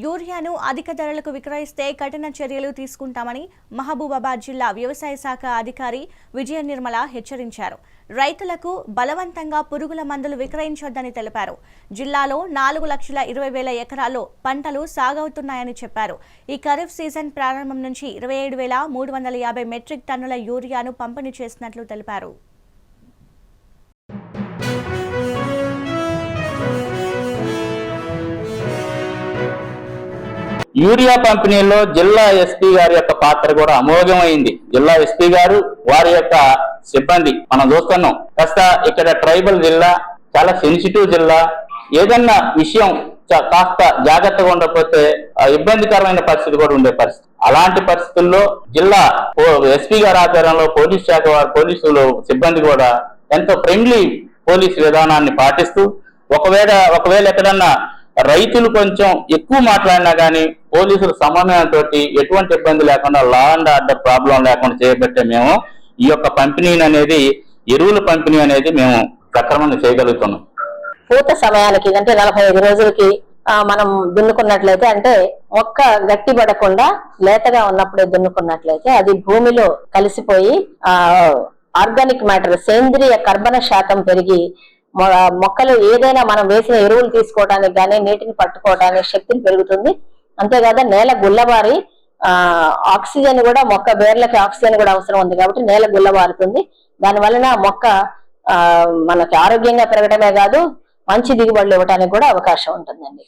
యూరియాను అధిక ధరలకు విక్రయిస్తే కఠిన చర్యలు తీసుకుంటామని మహబూబాబాద్ జిల్లా వ్యవసాయ శాఖ అధికారి విజయ నిర్మల హెచ్చరించారు. రైతులకు బలవంతంగా పురుగుల మందులు విక్రయించొద్దని తెలిపారు. జిల్లాలో నాలుగు లక్షల ఇరవై వేల ఎకరాల్లో పంటలు సాగవుతున్నాయని చెప్పారు. ఈ ఖరీఫ్ సీజన్ ప్రారంభం నుంచి ఇరవై ఏడు వేల మూడు వందల యాభై మెట్రిక్ టన్నుల యూరియాను పంపిణీ చేసినట్లు తెలిపారు. యూరియా పంపిణీలో జిల్లా ఎస్పీ గారి యొక్క పాత్ర కూడా అమోఘమైంది. జిల్లా ఎస్పీ గారు వారి యొక్క సిబ్బంది. మనం చూస్తున్నాం. కాస్త ఇక్కడ ట్రైబల్ జిల్లా చాలా సెన్సిటివ్ జిల్లా. ఏదన్నా విషయం కాస్త జాగ్రత్తగా ఉండకపోతే ఇబ్బందికరమైన పరిస్థితి కూడా ఉండే పరిస్థితి. అలాంటి పరిస్థితుల్లో జిల్లా ఎస్పీ గారి ఆధ్వర్యంలో పోలీస్ శాఖ వారు పోలీసులు సిబ్బంది కూడా ఎంతో ఫ్రెండ్లీ పోలీస్ విధానాన్ని పాటిస్తూ ఒకవేళ ఒకవేళ ఎక్కడన్నా రైతులు కొంచెం ఎక్కువ మాట్లాడినా కానీ పోలీసుల సమన్వయంతో ఎటువంటి ఇబ్బంది లేకుండా లా అండ్ ఆర్డర్ ప్రాబ్లం లేకుండా చేయబట్టే మేము ఈ యొక్క పంపిణీని అనేది ఎరువుల పంపిణీ అనేది మేము సక్రమంగా చేయగలుగుతున్నాం. పూత సమయానికి అంటే నలభై ఐదు రోజులకి మనం దున్నుకున్నట్లయితే అంటే మొక్క గట్టి పడకుండా లేతగా ఉన్నప్పుడే దున్నుకున్నట్లయితే అది భూమిలో కలిసిపోయి ఆ ఆర్గానిక్ మ్యాటర్ సేంద్రియ కర్బన శాతం పెరిగి మొక్కలు ఏదైనా మనం వేసిన ఎరువులు తీసుకోవడానికి కానీ నీటిని పట్టుకోవడానికి శక్తిని పెరుగుతుంది. అంతేకాదు నేల గుల్లబారి ఆ ఆక్సిజన్ కూడా మొక్క వేర్లకి ఆక్సిజన్ కూడా అవసరం ఉంది కాబట్టి నేల గుల్లబారుతుంది. దాని వలన మొక్క మనకి ఆరోగ్యంగా పెరగడమే కాదు మంచి దిగుబడులు ఇవ్వడానికి కూడా అవకాశం ఉంటుందండి.